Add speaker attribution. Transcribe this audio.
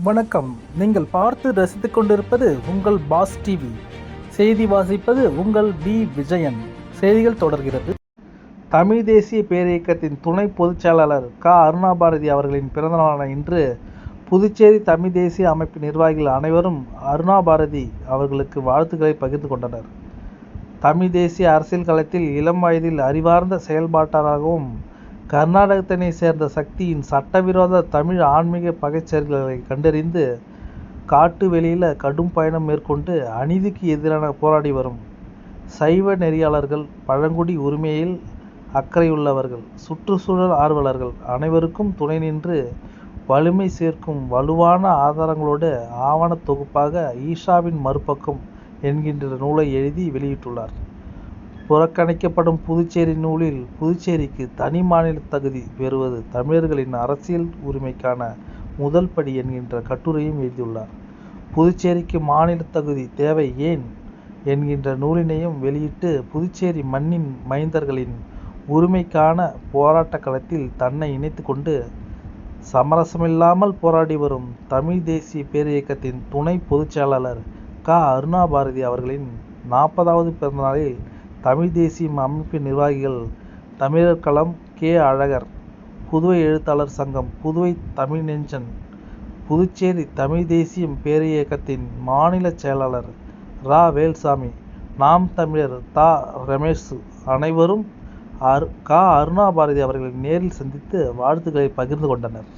Speaker 1: வணக்கம். நீங்கள் பார்த்து ரசித்து கொண்டிருப்பது உங்கள் பாஸ் டிவி. செய்தி வாசிப்பது உங்கள் பி விஜயன். செய்திகள் தொடர்கிறது. தமிழ் தேசிய பேரியக்கத்தின் துணை பொதுச்செயலாளர் க க. அருணாபாரதி அவர்களின் பிறந்தநாளான இன்று புதுச்சேரி தமிழ் தேசிய அமைப்பு நிர்வாகிகள் அனைவரும் அருணாபாரதி அவர்களுக்கு வாழ்த்துக்களை பகிர்ந்து கொண்டனர். தமிழ் தேசிய அரசியல் களத்தில் இளம் வயதில் அறிவார்ந்த செயல்பாட்டாளராகவும் கர்நாடகத்தினை சேர்ந்த சக்தியின் சட்டவிரோத தமிழ் ஆன்மீக பகைச்செயல்களை கண்டறிந்து காட்டு வெளியில் கடும் பயணம் மேற்கொண்டு அநீதிக்கு எதிரான போராடி வரும் சைவ நெறியாளர்கள் பழங்குடி உரிமையில் அக்கறையுள்ளவர்கள் சுற்றுச்சூழல் ஆர்வலர்கள் அனைவருக்கும் துணை நின்று வலிமை சேர்க்கும் வலுவான ஆதாரங்களோடு ஆவணத் தொகுப்பாக ஈஷாவின் மறுபக்கம் என்கின்ற நூலை எழுதி வெளியிட்டுள்ளார். புறக்கணிக்கப்படும் புதுச்சேரி நூலில் புதுச்சேரிக்கு தனி மாநில தகுதி பெறுவது தமிழர்களின் அரசியல் உரிமைக்கான முதல் படி என்கின்ற கட்டுரையும் எழுதியுள்ளார். புதுச்சேரிக்கு மாநில தகுதி தேவை ஏன்? என்கின்ற நூலினையும் வெளியிட்டு புதுச்சேரி மண்ணின் மைந்தர்களின் உரிமைக்கான போராட்ட களத்தில் தன்னை இணைத்து கொண்டு சமரசமில்லாமல் போராடி வரும் தமிழ் தேசிய பேரியக்கத்தின் துணை பொதுச்செயலாளர் க க. அருணாபாரதி அவர்களின் நாற்பதாவது பிறந்தநாளில் தமிழ் தேசியம் அமைப்பின் நிர்வாகிகள் தமிழர் களம் கே. அழகர் புதுவை எழுத்தாளர் சங்கம் புதுவை தமிழ் நெஞ்சன் புதுச்சேரி தமிழ் தேசியம் பேரியக்கத்தின் மாநில செயலாளர் ரா. வேல்சாமி நாம் தமிழர் தா. ரமேஷ் அனைவரும் அரு கா. அருணா பாரதி அவர்களை நேரில் சந்தித்து வாழ்த்துக்களை பகிர்ந்து கொண்டனர்.